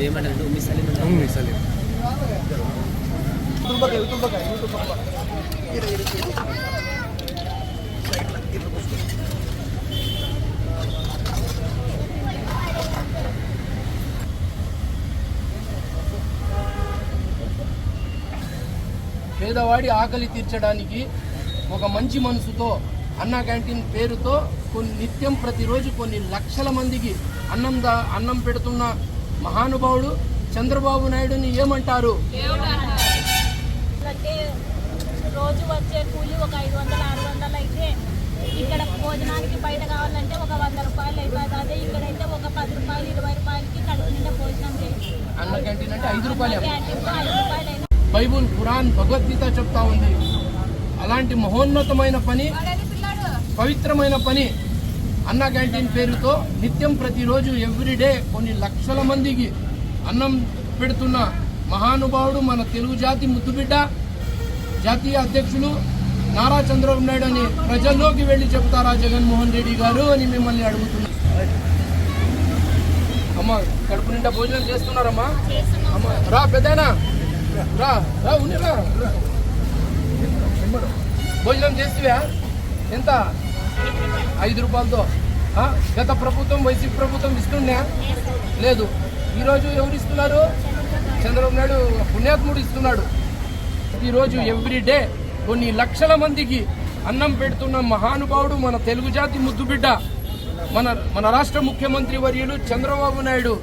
ఏమంటారు? ఉమ్మి సలీం అంటే ఉమ్మి సలీం. పేదవాడి ఆకలి తీర్చడానికి ఒక మంచి మనసుతో అన్న క్యాంటీన్ పేరుతో కొన్ని నిత్యం ప్రతిరోజు కొన్ని లక్షల మందికి అన్నం దా అన్నం పెడుతున్న మహానుభావుడు చంద్రబాబు నాయుడుని ఏమంటారు? రోజు వచ్చే కూలి ఒక ఐదు వందలు ఆరు వందలు అయితే ఇక్కడ భోజనానికి బయట కావాలంటే ఒక వంద రూపాయలు అయిపోతుంది అదే ఇక్కడైతే ఒక పది రూపాయలు ఇరవై రూపాయలకి కడుపు నిండా భోజనం అయినా బైబుల్ ఖురాన్ భగవద్గీత చెప్తా ఉంది. అలాంటి మహోన్నతమైన పని పవిత్రమైన పని అన్న క్యాంటీన్ పేరుతో నిత్యం ప్రతిరోజు ఎవ్రీడే కొన్ని లక్షల మందికి అన్నం పెడుతున్న మహానుభావుడు మన తెలుగు జాతి ముద్దుబిడ్డ జాతీయ అధ్యక్షులు నారా చంద్రబాబు నాయుడు అని ప్రజల్లోకి వెళ్ళి చెప్తారా జగన్మోహన్ రెడ్డి గారు అని మిమ్మల్ని అడుగుతున్నా. అమ్మ కడుపు నిండా భోజనం చేస్తున్నారమ్మా. అమ్మ రా పెద్దనా? రా రా ఉండి రా. భోజనం చేస్తువా? ఎంత? ఐదు రూపాయలతో. గత ప్రభుత్వం వైసీపీ ప్రభుత్వం ఇస్తుండే? లేదు. ఈరోజు ఎవరు ఇస్తున్నారు? చంద్రబాబు నాయుడు పుణ్యాత్ముడు ఇస్తున్నాడు. ఈరోజు ఎవ్రీ డే కొన్ని లక్షల మందికి అన్నం పెడుతున్న మహానుభావుడు మన తెలుగు జాతి ముద్దుబిడ్డ. మన మన రాష్ట్ర ముఖ్యమంత్రి వర్యులు చంద్రబాబు నాయుడు.